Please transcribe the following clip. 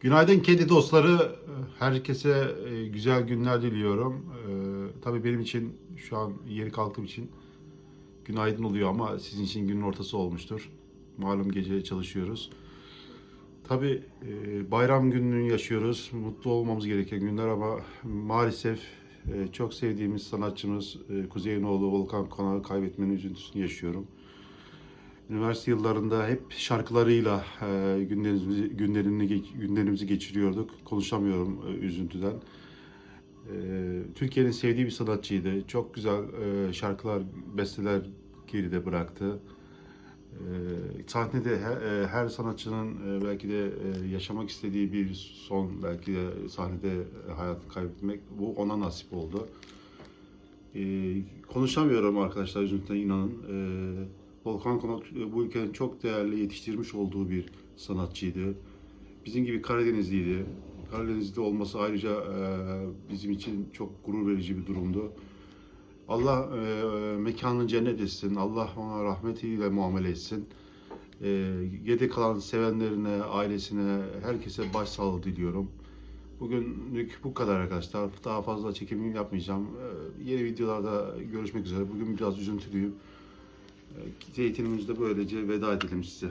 Günaydın kedi dostları. Herkese e, güzel günler diliyorum. Ee, Tabii benim için şu an yeni kalktığım için günaydın oluyor ama sizin için günün ortası olmuştur. Malum gece çalışıyoruz. Tabii e, bayram gününü yaşıyoruz. Mutlu olmamız gereken günler ama maalesef e, çok sevdiğimiz sanatçımız e, Kuzeyinoğlu Volkan Konak'ı kaybetmenin üzüntüsünü yaşıyorum. Üniversite yıllarında hep şarkılarıyla e, günlerimizi günlerimizi geçiriyorduk. Konuşamıyorum e, üzüntüden. E, Türkiye'nin sevdiği bir sanatçıydı. Çok güzel e, şarkılar, besteler geride bıraktı. Sahnede he- her sanatçının belki de yaşamak istediği bir son, belki de sahnede hayatını kaybetmek bu ona nasip oldu. Konuşamıyorum arkadaşlar üzüntüden inanın. E, Volkan Konak bu ülkenin çok değerli yetiştirmiş olduğu bir sanatçıydı. Bizim gibi Karadenizliydi. Karadenizli olması ayrıca e, bizim için çok gurur verici bir durumdu. Allah e, mekanını cennet etsin. Allah ona rahmetiyle muamele etsin. E, geri kalan sevenlerine, ailesine, herkese başsağlığı diliyorum. Bugünlük bu kadar arkadaşlar. Daha fazla çekim yapmayacağım. E, yeni videolarda görüşmek üzere. Bugün biraz üzüntülüyüm. E, Zeytinimizde böylece veda edelim size.